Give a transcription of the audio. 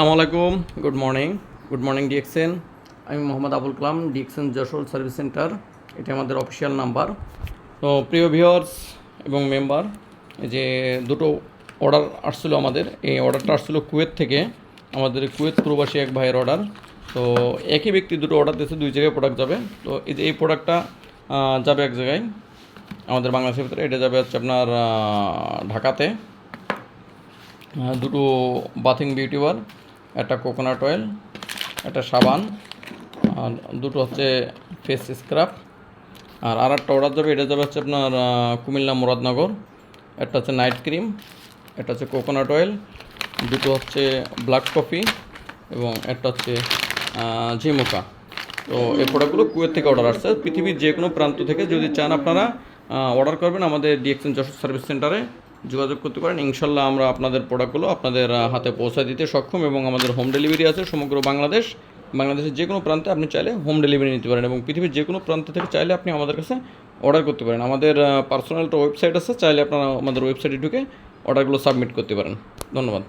আসসালামু আলাইকুম। Good morning good morning DXN আমি Mohammad Abul Kalam DXN Jessore service centre এটা আমাদের অফিসিয়াল নাম্বার তো প্রিয় ভিউয়ার্স এবং মেম্বার যে দুটো অর্ডার আসছিল আমাদের, এই অর্ডারটা আসছিল কুয়েত থেকে। আমাদের কুয়েত প্রবাসী এক ভাইয়ের অর্ডার তো একই ব্যক্তি দুটো অর্ডার দিয়েছে, দুই জায়গায় প্রোডাক্ট যাবে। তো এই যে এই প্রোডাক্টটা যাবে এক জায়গায়। আমাদের বাংলাদেশের ভিতরে এটা যাবে হচ্ছে আপনার ঢাকাতে। দুটো বাথিং বিউটি বার একটা কোকোনাট অয়েল একটা সাবান, আর দুটো হচ্ছে ফেস স্ক্রাব আর আর একটা অর্ডার যাবে এটা যাবে হচ্ছে আপনার কুমিল্লা মুরাদনগর, একটা হচ্ছে নাইট ক্রিম একটা হচ্ছে কোকোনাট অয়েল দুটো হচ্ছে ব্ল্যাক কফি এবং একটা হচ্ছে ঝিমুকা তো এই প্রোডাক্টগুলো কুয়েত থেকে অর্ডার আসছে। পৃথিবীর যে কোনো প্রান্ত থেকে যদি চান আপনারা অর্ডার করবেন আমাদের ডিএক্সএন যশোর সার্ভিস সেন্টারে যোগাযোগ করতে পারেন। ইনশাল্লাহ আমরা আপনাদের প্রোডাক্টগুলো আপনাদের হাতে পৌঁছে দিতে সক্ষম এবং আমাদের হোম ডেলিভারি আছে সমগ্র বাংলাদেশ। বাংলাদেশের যে কোনো প্রান্তে আপনি চাইলে হোম ডেলিভারি নিতে পারেন এবং পৃথিবীর যে কোনো প্রান্ত থেকে চাইলে আপনি আমাদের কাছে অর্ডার করতে পারেন। আমাদের পার্সোনাল একটা ওয়েবসাইট আছে, চাইলে আপনারা আমাদের ওয়েবসাইটে ঢুকে অর্ডারগুলো সাবমিট করতে পারেন। ধন্যবাদ।